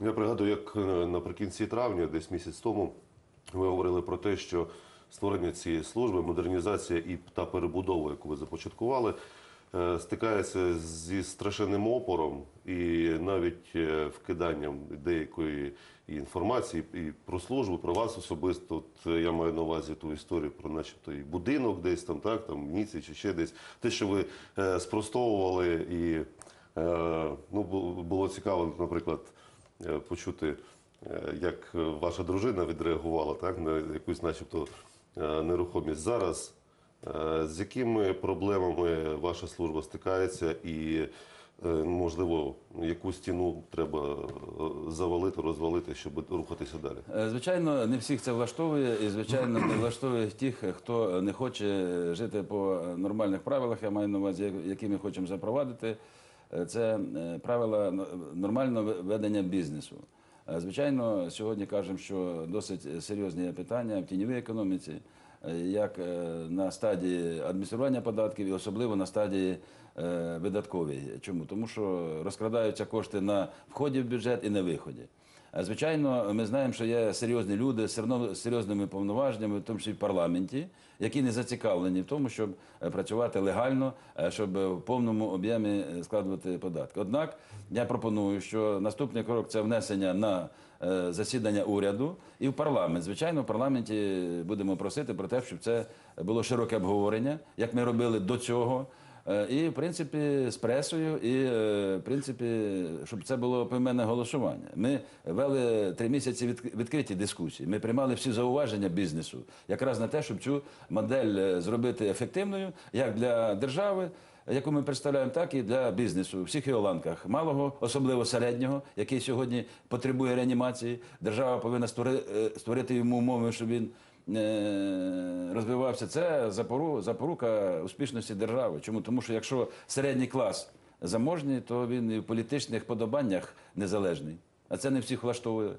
Я пригадую, як е, наприкінці травня, десь місяць тому, ви говорили про те, що створення цієї служби, модернізація і та перебудова, яку ви започаткували, е, стикається зі страшенним опором і навіть е, вкиданням деякої інформації і про службу, про вас особисто. От я маю на увазі ту історію про, начебто, і будинок десь там, так, там Ніці чи ще десь. Те, що ви спростовували і ну, було цікаво, наприклад, почути, е, як е, ваша дружина відреагувала так, на якусь, начебто, е, нерухомість зараз. Е, З якими проблемами ваша служба стикається і, е, можливо, яку стіну треба е, завалити, розвалити, щоб рухатися далі? Е, Звичайно, не всіх це влаштовує, і звичайно, не влаштовує тих, хто не хоче жити по нормальних правилах. Я маю на увазі, які ми хочемо запровадити. Е, Це е, правила нормального ведення бізнесу. Е, Звичайно, сьогодні кажемо, що досить серйозні питання в тіньовій економіці, як на стадії адміністрування податків і особливо на стадії видатковій. Чому? Тому що розкрадаються кошти на вході в бюджет і на виході. Е, Звичайно, ми знаємо, що є серйозні люди з серйозними повноваженнями, в тому числі в парламенті, які не зацікавлені в тому, щоб е, працювати легально, е, щоб в повному об'ємі складувати податки. Однак я пропоную, що наступний крок це внесення на засідання уряду і в парламент. Звичайно, в парламенті будемо просити про те, щоб це було широке обговорення, як ми робили до цього. Е, І, в принципі, з пресою, і е, в принципі, щоб це було поіменне голосування. Ми вели три місяці відкриті дискусії. Ми приймали всі зауваження бізнесу, якраз на те, щоб цю модель е, зробити ефективною як для держави. Яку ми представляємо, так і для бізнесу у всіх його ланках малого, особливо середнього, який сьогодні потребує реанімації. Держава повинна створи- створити йому умови, щоб він розвивався. Це запору, запорука успішності держави. Чому? Тому що якщо середній клас заможний, то він і в політичних подобаннях незалежний. А це не всіх влаштовує.